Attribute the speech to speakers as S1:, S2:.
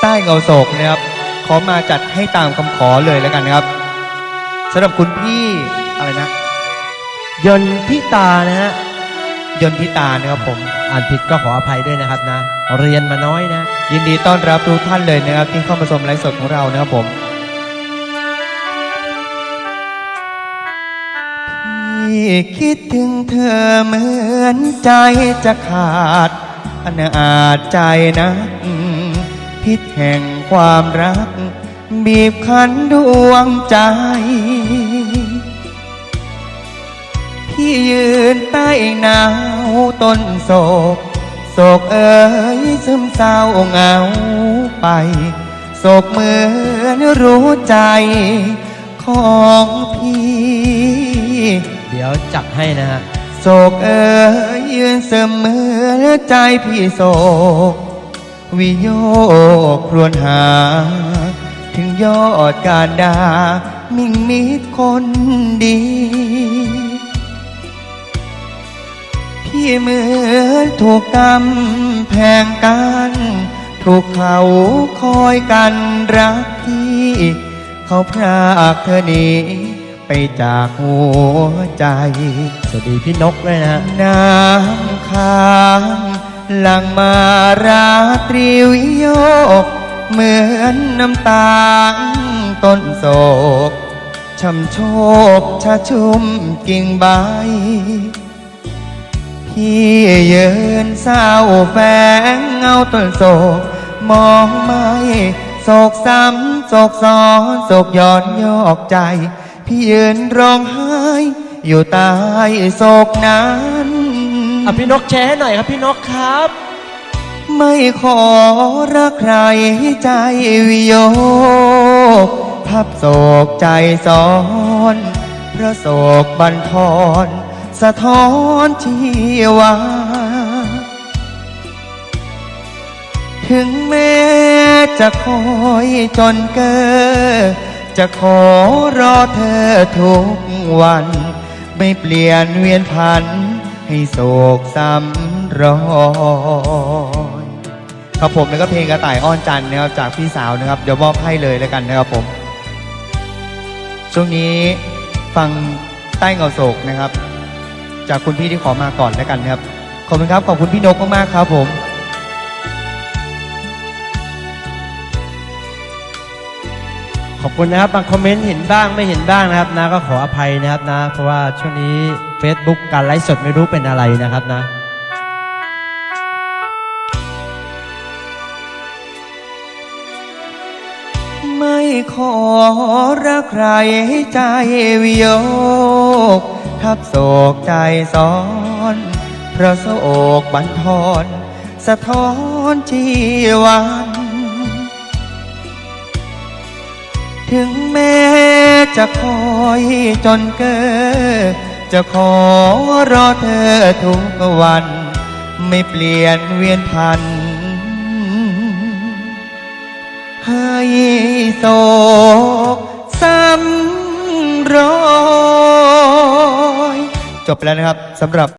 S1: ใต้เงาโศกนะครับ ขอมาจัดให้ตามคำขอเลยแล้วกันนะครับสำหรับคุณพี่อะไรนะ
S2: ยนทิตานะฮะ
S1: ยนทิตานะครับผม
S2: อ่านผิดก็ขออภัยด้วยนะครับนะ เรียนมาน้อยนะ
S1: ยินดีต้อนรับทุกท่านเลยนะครับ ที่เข้ามาชมไลฟ์สดของเรานะครับผมพี่คิดถึงเธอเหมือนใจจะขาดอนาจใจนะ พิษแห่งความรัก บีบคั้นดวงใจ พี่ยืนใต้หนาวต้นโศก โศกเอ๋ยซึมเศร้าเหงาไป โศกเหมือนรู้ใจของพี่
S2: เดี๋ยวจัดให้นะฮะ
S1: โศกเอ๋ยยืนเสมอใจพี่โศก วิโยกครวญหา ถึงยอดการดา มิ่งมิดคนดี พี่เหมือนถูกกำแพงกัน ถูกเขาคอยกันรักพี่ เขาพรากเธอหนีไปจากหัวใจ
S2: สวัสดีพี่นกด้วยนะฮะ
S1: น้ำค้าง หลังมาราตรีวิโยก เหมือนน้ำตาลต้นโศกช่ำโชกชาชุ่มกิ่งใบ พี่ยืนเศร้าแฝงเงาต้นโศก มองไม่โศกซ้ำโศกซ้อนโศกย้อนยอกใจ พี่ยืนร้องไห้ อยู่ใต้โศกนั้น
S2: อะพี่นกแชร์ให้หน่อยครับพี่นกครับ
S1: ไม่ขอรักใครใจวิโยกพับโศกใจซ้อนพระโศกบันทอนสะท้อนชีวา ถึงแม้จะคอยจนเกอจะขอรอเธอทุกวัน ไม่เปลี่ยนเวียนพัน ให้โศกซ้ำรอยครับผมแล้วก็เพลงกระต่ายอ้อนจันทร์นะครับจากพี่สาวนะครับเดี๋ยวมอบให้เลยแล้วกันนะครับผม ช่วงนี้ฟังใต้เงาโศกนะครับ จากคุณพี่ที่ขอมาก่อนแล้วกันนะครับขอบคุณครับขอบคุณพี่นกมากๆครับผม
S2: ขอบคุณนะครับบางคอมเมนต์เห็นบ้างไม่เห็นบ้างนะครับนะก็ขออภัยนะครับนะ เพราะว่าช่วงนี้ Facebook การไลฟ์สดไม่รู้เป็นอะไรนะครับนะ
S1: ไม่ขอรักใครให้ใจวิโยก ทับโศกใจซ้อนเพราะโศกบันทอน สะท้อนชีวัน ถึงแม้จะคอยจนเกิดจะขอรอเธอทุกวัน ไม่เปลี่ยนเวียนพัน ให้โศกซ้ำรอย จบไปแล้วนะครับสำหรับ